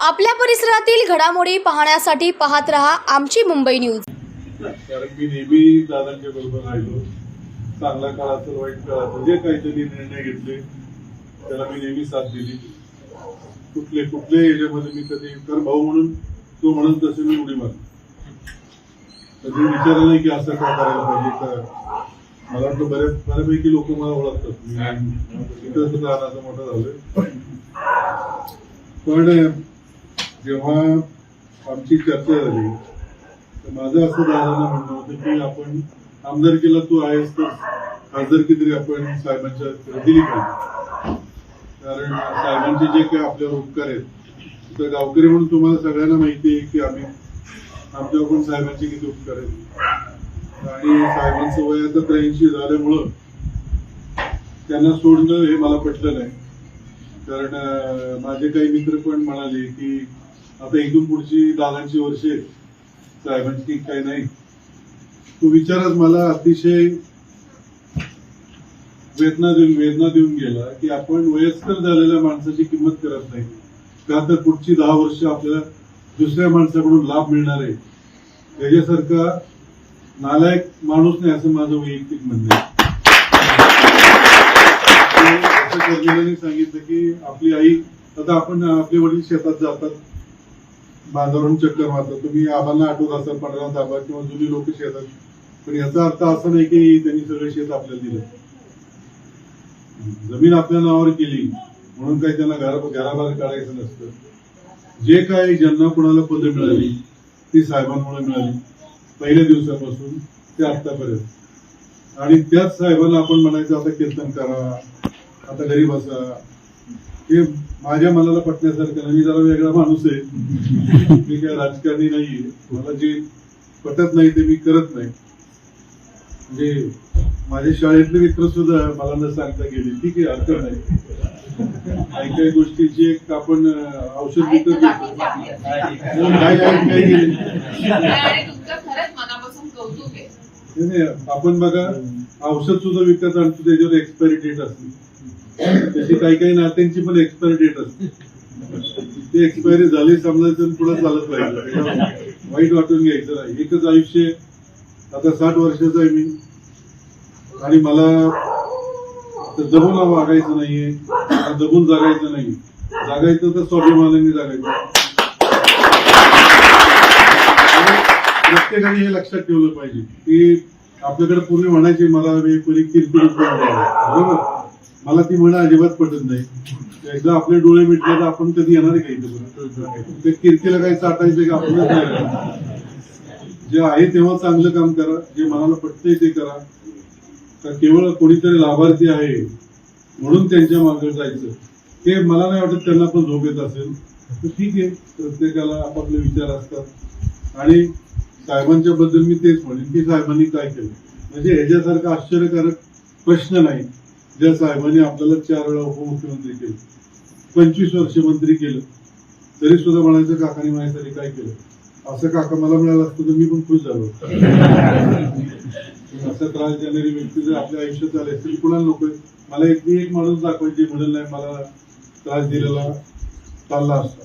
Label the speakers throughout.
Speaker 1: आपल्या परिसरातील घडामोडी पाहण्यासाठी पाहत रहा आमची मुंबई न्यूज.
Speaker 2: कारण मी नेहमी दादांच्या बरोबर राहिलो. चांगला काळ असेल वाईट काळ असेल जे काहीतरी निर्णय घेतले त्याला मी नेहमी साथ दिली. कुठले कुठले एरियामध्ये मी कधी कारण भाऊ म्हणून तो म्हणून तसे मी उडी मारली. कधी विचारलं नाही की असं का करायला पाहिजे का मला वाटतं बऱ्याच बऱ्यापैकी लोक मला ओळखतात. इथं सुद्धा लहानाचा मोठा झालोय. पण जेव्हा आमची चर्चा झाली तर माझं असं दादांना म्हणणं होतं की आपण आमदारकीला तू आहेस तर खासदारकी तरी आपण साहेबांच्या दिली पाहिजे. कारण साहेबांचे जे काही आपल्यावर उपकार आहेत तर गावकरी म्हणून तुम्हाला सगळ्यांना माहिती आहे की आम्ही आमच्यावर पण साहेबांचे किती उपकार आहेत. आणि साहेबांचं वय आता त्र्याऐंशी झाल्यामुळं त्यांना सोडणं हे मला पटलं नाही. कारण माझे काही मित्र पण म्हणाले की आता एकदम पुढची दादांची वर्षे साहेबांची काही नाही. तो विचारच मला अतिशय वेदना देऊन वेदना देऊन गेला की आपण वयस्कर झालेल्या माणसाची किंमत करत नाही. का तर पुढची दहा वर्ष आपल्याला दुसऱ्या माणसाकडून लाभ मिळणार आहे. त्याच्यासारखा नालायक माणूस नाही असं माझं वैयक्तिक म्हणणं आहे. सांगितलं की आपली आई आता आपण आपले वडील शेतात जातात बाजारून चक्कर मारतात तुम्ही आम्हाला आठवत असाल पंधरा दाबा किंवा जुनी लोक शेतात. पण याचा अर्थ असा नाही की त्यांनी सगळं शेत आपल्याला दिलं. जमीन आपल्या नावावर केली म्हणून काही त्यांना घरा घराबाहेर काढायचं नसतं. जे काही ज्यांना कोणाला पदं मिळाली ती साहेबांमुळे मिळाली. पहिल्या दिवसापासून ते आतापर्यंत आणि त्याच साहेबांना आपण म्हणायचं आता कीर्तन करा आता घरी बसा. हे माझ्या मनाला पटण्यासारखं नाही मी जरा वेगळा माणूस आहे. मी काय राजकारणी नाहीये. मला जे पटत नाही ते मी करत नाही. म्हणजे माझे शाळेतले मित्र सुद्धा मला न सांगता गेले. ठीक आहे हरकत नाही. काही काही गोष्टीची एक आपण औषध विकत घेतो काय काय काय गेले
Speaker 3: आणि तुमचं खरंच मनापासून कौतुक आहे
Speaker 2: नाही, आपण बघा औषध सुद्धा विकत आणतो त्याच्यावर एक्सपायरी डेट असते. तशी काही काही नात्यांची पण एक्सपायरी डेट असते. ते एक्सपायरी झाली समजायचं आणि पुढे चालत पाहिजे वाईट वाटून घ्यायचं नाही. एकच आयुष्य आहे. आता साठ वर्षाचा आहे मी. आणि मला तर दबून वागायचं नाहीये. दबून जगायचं नाही जगायचं तर स्वाभिमानाने जगायचं आणि प्रत्येकाने हे लक्षात ठेवलं पाहिजे की आपल्याकडे पूर्वी म्हणायचे मला वेळी किरकिर बरोबर? मला ती म्हण अजिबात पटत नाही. एकदा आपले डोळे मिटले तर आपण कधी येणार काही ते किरकिला काही चाटायचं का? आपणच जे आहे तेव्हा चांगलं काम करा जे मनाला पटतंय ते करा. तर केवळ कोणीतरी लाभार्थी आहे म्हणून त्यांच्या मागे जायचं. ते मला नाही वाटत त्यांना पण झोप येत असेल. तर ठीक आहे प्रत्येकाला आपापले विचार असतात. आणि साहेबांच्या बद्दल मी तेच म्हणेन की साहेबांनी काय केलं? म्हणजे ह्याच्यासारखा आश्चर्यकारक प्रश्न नाही ज्या साहेबांनी आपल्याला चार वेळा उपमुख्यमंत्री केलं पंचवीस वर्ष मंत्री केलं तरी सुद्धा म्हणायचं काकाने माझ्यासाठी काय केलं? असं काका मला मिळालं असतं तर मी पण खुश झालो. असा त्रास देणारी व्यक्ती जर आपल्या आयुष्यात आले असतील कुणाला नको मला एक एक माणूस दाखवायची म्हणून नाही मला त्रास दिलेला चालला असता.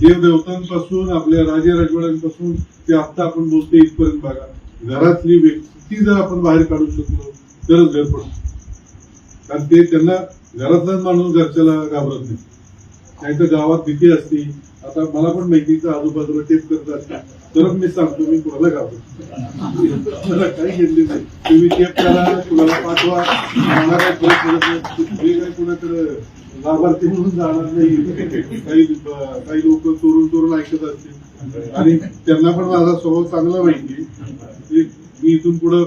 Speaker 2: देवदेवतांपासून आपल्या राजे राजवाड्यांपासून ते आता आपण बोलतोय इथपर्यंत बघा. घरातली व्यक्ती जर आपण बाहेर काढू शकलो तरच घर पडतो. कारण ते त्यांना घरातलाच माणूस घरच्याला घाबरत नाही. नाही तर गावात भीती असते. आता मला पण माहितीचा आजूबाजूला टेप करत असतात तरच मी सांगतो मी कुणाला घाबरतो मला काही घेतले नाही. तुम्ही टेप करा कुणाला पाठवा. मला काय फरक पडत नाही. कुणाकडे लाभार्थी म्हणून जाणार नाही काही काही लोक चोरून चोरून ऐकत असतील. आणि त्यांना पण माझा स्वभाव चांगला माहिती मी इथून पुढे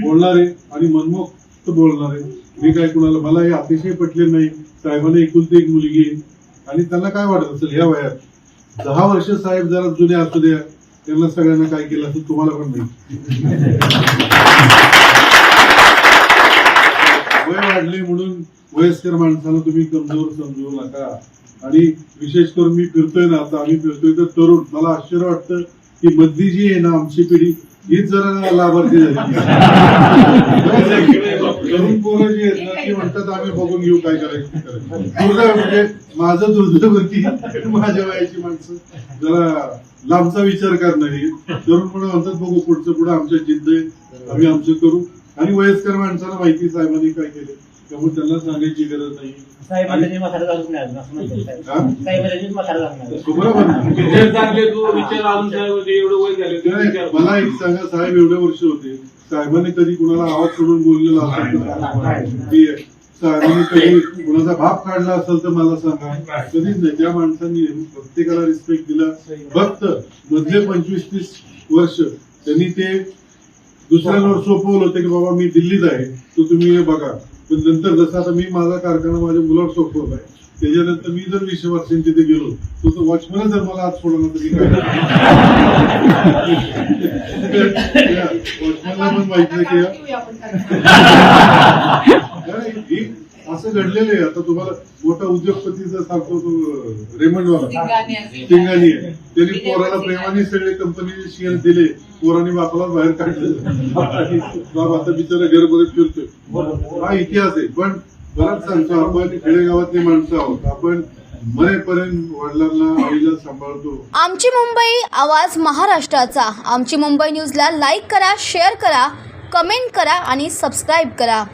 Speaker 2: बोलणार आहे आणि मनमोक्त बोलणार आहे. मी काय कुणाला मला हे अतिशय पटले नाही. साहेबांना एकुलती एक मुलगी आहे. आणि त्यांना काय वाटत असेल ह्या वयात? दहा वर्ष साहेब जरा जुने असू द्या. त्यांना सगळ्यांना काय केलं असं तुम्हाला पण नाही वय वाढले म्हणून वयस्कर माणसाला तुम्ही कमजोर समजू नका. आणि विशेष करून मी फिरतोय ना आता आम्ही फिरतोय तर तरुण. मला आश्चर्य वाटतं की मधली जी आहे ना आमची पिढी हीच जरा लाभार्थी झाली. तरुण पोरं जी आहेत ना ती म्हणतात आम्ही बघून घेऊ काय करायचं दुर्दैव म्हणजे माझं दुर्दैव की माझ्या वयाची माणसं जरा लांबचा विचार करणारी तरुण म्हणून म्हणतात बघू पुढचं पुढं आमच्या जिद्द आहे. आम्ही आमचं करू. आणि वयस्कर माणसाला माहिती साहेबांनी काय केलं त्यामुळे त्यांना सांगायची गरज नाही.
Speaker 4: साहेबांनी म्हातारा घालून नाही असं म्हणतात. साहेब. साहेबांनी म्हातारा घालून नाही.
Speaker 2: बरोबर
Speaker 5: विचार चांगले तू विचार अजून साहेब होते, एवढं वय झाले तू
Speaker 2: नाही,
Speaker 5: विचार.
Speaker 2: मला एक सांगा साहेब एवढे वर्ष होते. साहेबांनी कधी कुणाला आवाज सोडून बोललेला असेल तर साहेबांनी कधी कुणाचा भाप काढला असेल तर मला सांगा. कधीच नाही. त्या माणसांनी प्रत्येकाला रिस्पेक्ट दिला फक्त मधले पंचवीस तीस वर्ष त्यांनी ते दुसऱ्यांवर सोपवलं होतं की बाबा मी दिल्लीत आहे तर तुम्ही हे बघा. पण नंतर जसं आता मी माझा कारखाना माझ्या मुलावर सोपवला आहे त्याच्यानंतर मी जर वीस वर्षांनी तिथे गेलो तर तो वॉचमॅन जर मला आज सोडला तर मी काय वॉचमॅनला पण माहीत नाही की असं घडलेलं आहे. आता तुम्हाला मोठा उद्योगपतीचा सांगतो तो रेमंड वाला.
Speaker 3: सिंगाने असेल.
Speaker 2: सिंगानी आहे. त्यांनी पोराला प्रेमाने सगळे कंपनीचे शेअर दिले. पोराने बापाला बाहेर काढलं. बाप आता बिचारा घरमध्ये फिरतोय. हा इतिहास आहे. पण बराच सांगतो आपण खेडेगावातली माणसं आहोत. आपण मरेपर्यंत वडिलांना आईला सांभाळतो.
Speaker 1: आमची मुंबई आवाज महाराष्ट्राचा. आमची मुंबई न्यूजला लाईक करा शेअर करा कमेंट करा आणि सबस्क्राईब करा.